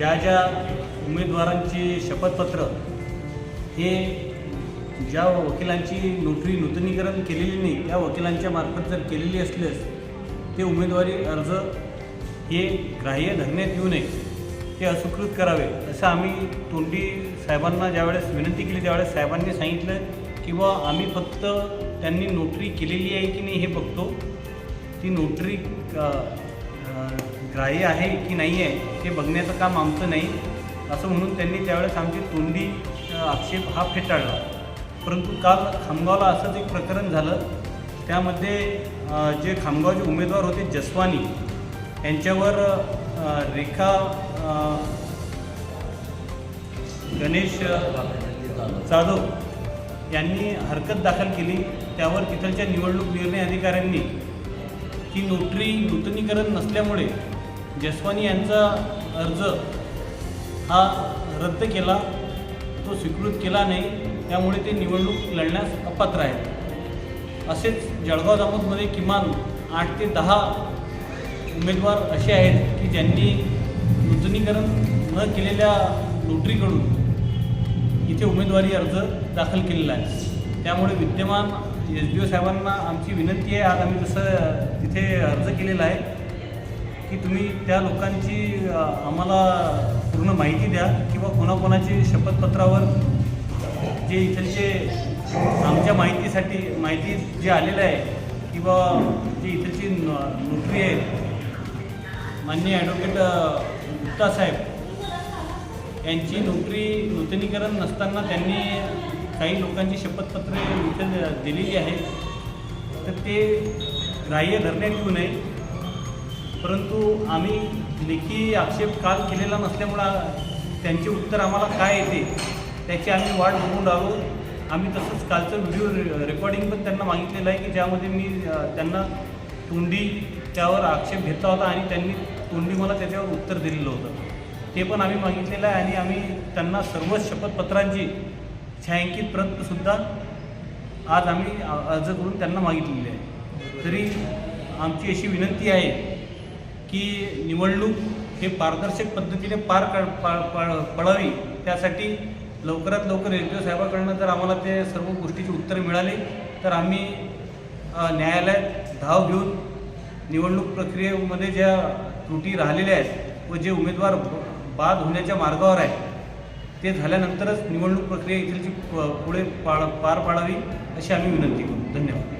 ज्या ज्या उमेदवारांची शपथपत्र हे ज्या वकिलांची नोटरी नूतनीकरण केलेली नाही त्या वकिलांच्या मार्फत जर केलेली असल्यास ते उमेदवारी अर्ज हे ग्राह्य धरण्यात येऊ नये ते असुकृत करावे असं आम्ही तोंडी साहेबांना ज्यावेळेस विनंती केली त्यावेळेस साहेबांनी सांगितलं की बा आम्ही फक्त त्यांनी नोटरी केलेली आहे की नाही हे बघतो. ती नोटरी ग्राह्य आहे की नाही आहे हे बघण्याचं काम आमचं नाही. असं म्हणून त्यांनी त्यावेळेस आमची तोंडी आक्षेप हा फेटाळला. परंतु काल खामगावला असंच एक प्रकरण झालं? त्यामध्ये जे खामगावचे उमेदवार होते जसवानी यांच्यावर रेखा गणेश जाधव यांनी हरकत दाखल केली. त्यावर तिथलच्या निवडणूक निर्णय अधिकाऱ्यांनी ही नोटरी नूतनीकरण नसल्यामुळे जसवानी यांचा अर्ज हा रद्द केला तो स्वीकृत केला नाही त्यामुळे ते निवडणूक लढण्यास अपात्र आहेत. असेच जळगाव दामोदमध्ये किमान आठ ते दहा उमेदवार असे आहेत की ज्यांनी नूतनीकरण न केलेल्या नोटरीकडून इथे उमेदवारी अर्ज दाखल केलेला आहे. त्यामुळे विद्यमान एस डी ओ साहेबांना आमची विनंती आहे आज आम्ही तसं तिथे अर्ज केलेला आहे की तुम्ही त्या लोकांची आम्हाला पूर्ण माहिती द्या किंवा कोणाकोणाची शपथपत्रावर जे इथलचे आमच्या माहितीसाठी माहिती जे आलेलं आहे किंवा जे इथलची नोकरी आहे माननीय ॲडव्होकेट गुप्ता साहेब यांची नोकरी नूतनीकरण नसताना त्यांनी काही लोकांची शपथपत्रे इथे दिलेली आहेत तर ते ग्राह्य धरण्यात येऊ नये. परंतु आम्ही लेखी आक्षेप काल केलेला नसल्यामुळं त्यांचे उत्तर आम्हाला काय येते त्याची आम्ही वाट बघून राहिलो आम्ही तसंच कालचं व्हिडिओ रेकॉर्डिंग पण त्यांना मागितलेलं आहे की ज्यामध्ये मी त्यांना तोंडी त्यावर आक्षेप घेतला होता आणि त्यांनी तोंडी मला त्याच्यावर उत्तर दिलेलं होतं. ते पण आम्ही मागितलेलं आहे आणि आम्ही त्यांना सर्व शपथपत्रांची छायांकित प्रतसुद्धा आज आम्ही अर्ज करून त्यांना मागितलेली आहे. तरी आमची अशी विनंती आहे की निवडणूक हे पारदर्शक पद्धतीने पार काढ पा पडावी त्यासाठी लवकरात लवकर एस डी ओ साहेबाकडनं जर आम्हाला ते सर्व गोष्टीची उत्तरं मिळाली तर आम्ही न्यायालयात धाव घेऊन निवडणूक प्रक्रियेमध्ये ज्या त्रुटी राहिलेल्या आहेत व जे उमेदवार बाद होण्याच्या मार्गावर आहेत ते झाल्यानंतरच निवडणूक प्रक्रिया इथलची प- पुढे पाड पार पाडावी अशी आम्ही विनंती करू. धन्यवाद.